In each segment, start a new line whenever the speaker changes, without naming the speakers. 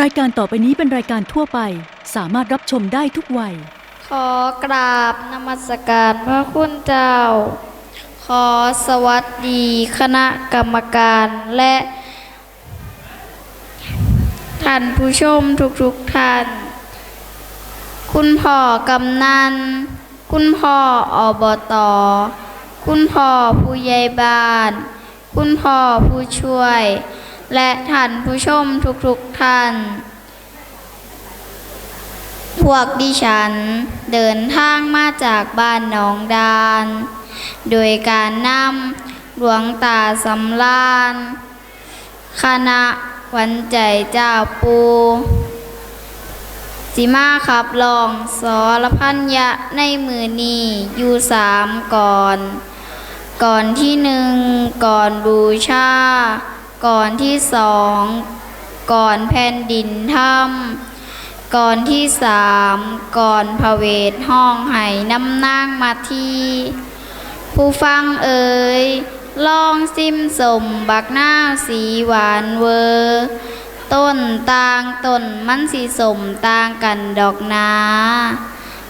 รายการต่อไปนี้เป็นรายการทั่วไป สามารถรับชมได้ทุกวัย
ขอกราบนมัสการพระคุณเจ้า ขอสวัสดีคณะกรรมการและ ท่านผู้ชมทุกๆท่าน คุณพ่อกำนัน คุณพ่ออบตคุณพ่อผู้ใหญ่บ้าน คุณพ่อผู้ช่วย และท่านผู้ชมทุกๆท่าน พวกดิฉันเดินทางมาจากบ้านหนองดาน โดยการนำหลวงตาสำลาน คณะวันใจเจ้าปูสิมาขับลองสอรพันยะในมือนีอยู่สามก่อน ก่อนที่หนึ่งก่อนบูชา ก่อนที่สองก่อนแผ่นดินถ้ำก่อนที่สามก่อนพระเวทห้องไห้น้ำนางมาทีผู้ฟังเอ่ยลองซิมสมบักหน้าสีหวานเวอร์ต้นต่างต้นมันสีสมต่างกันดอกนา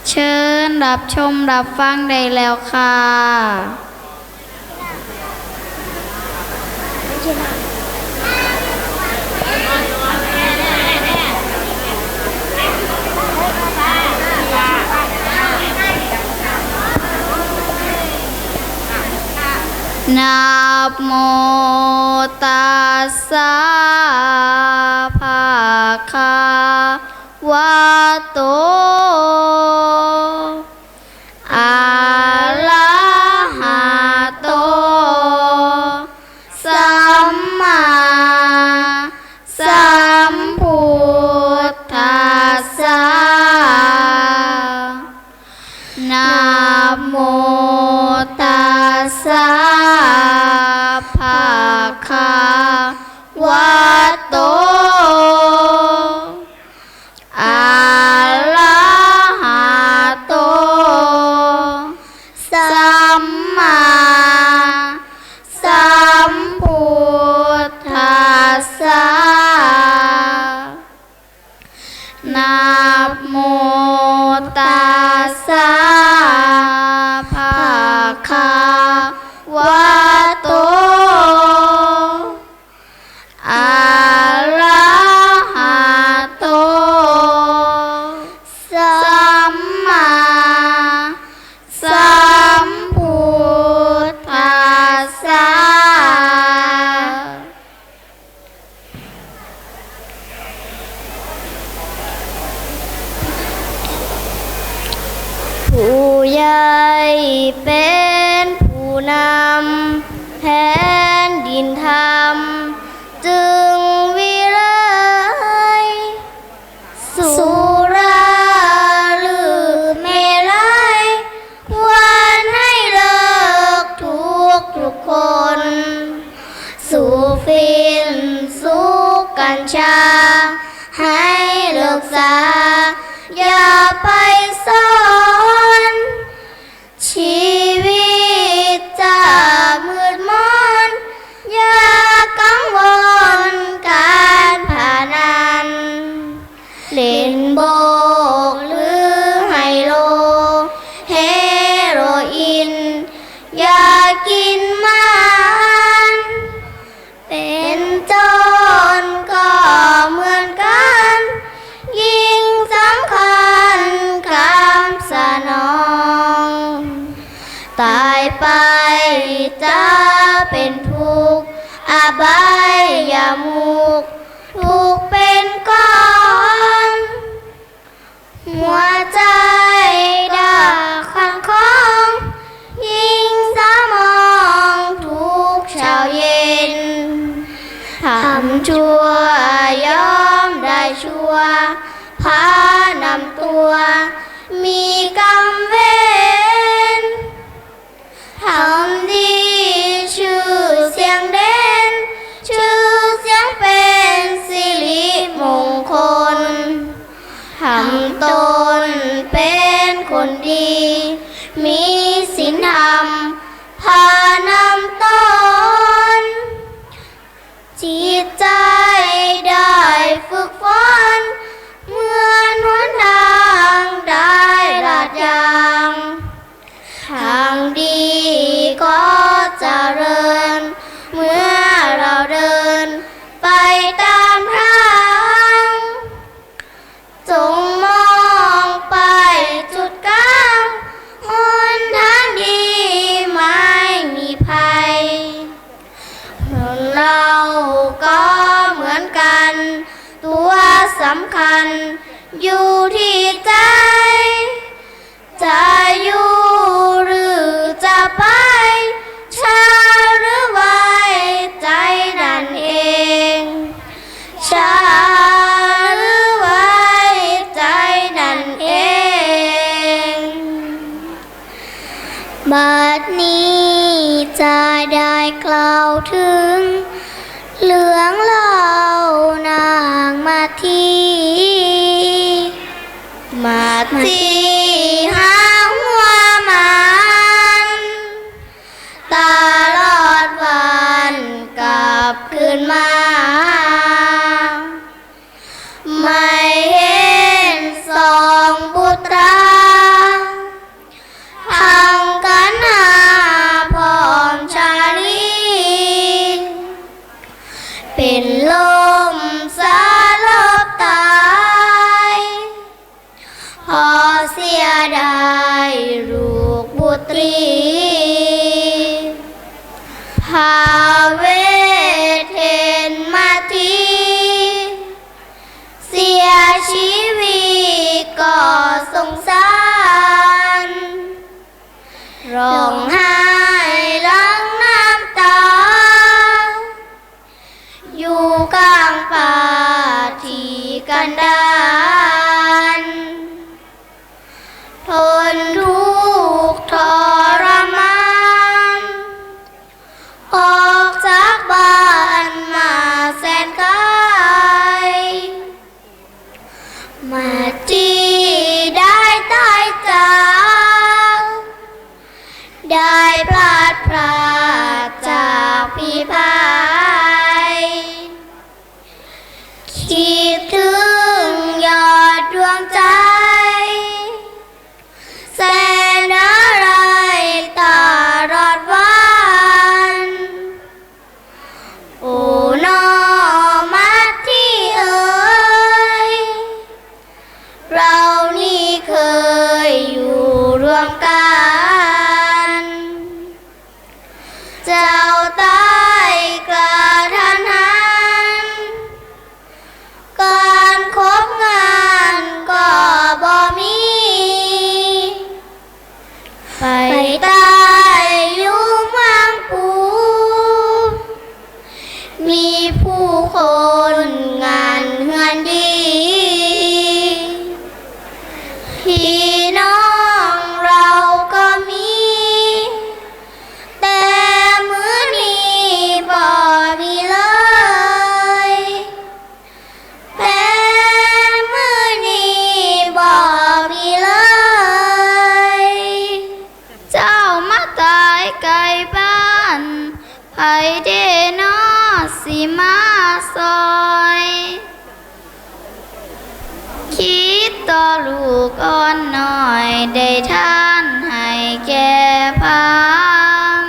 เชิญรับชมรับฟังได้แล้วค่ะ นะโมตัสสะภะคะวะโตอะระหะโต สัมมาสัมพุทธัสสะนะโมตัสสะ ใหญ่เป็นผู้นำแผ่นดินธร หัวใจ บัดนี้จะ
ได้กล่าวถึง เหลืองเหล่านางมาทีมาทีหางว่ามา Tha ไอเดนอสิมาซอยคิดต่อลูกอ่อนหน่อย ได้ท่านให้แก่พัง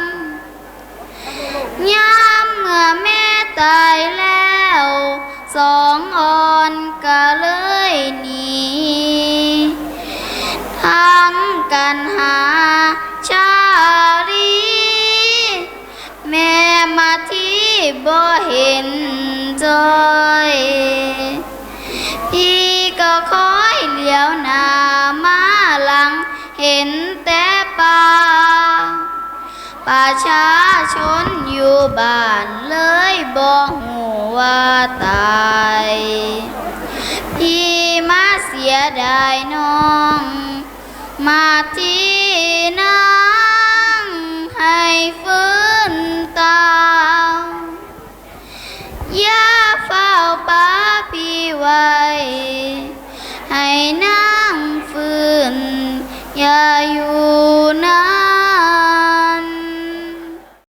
ย้ำเมื่อแม่ตายแล้ว สองอ่อนก็เลยหนีทั้งกันหา บ่เห็นจอยพี่ก็คอยเหลียวหน้ามาหลัง เห็นแต่ป่าประชาชนอยู่บ้านเลยบ่หูว่าตาย พี่มาเสียดายน้อง มาที่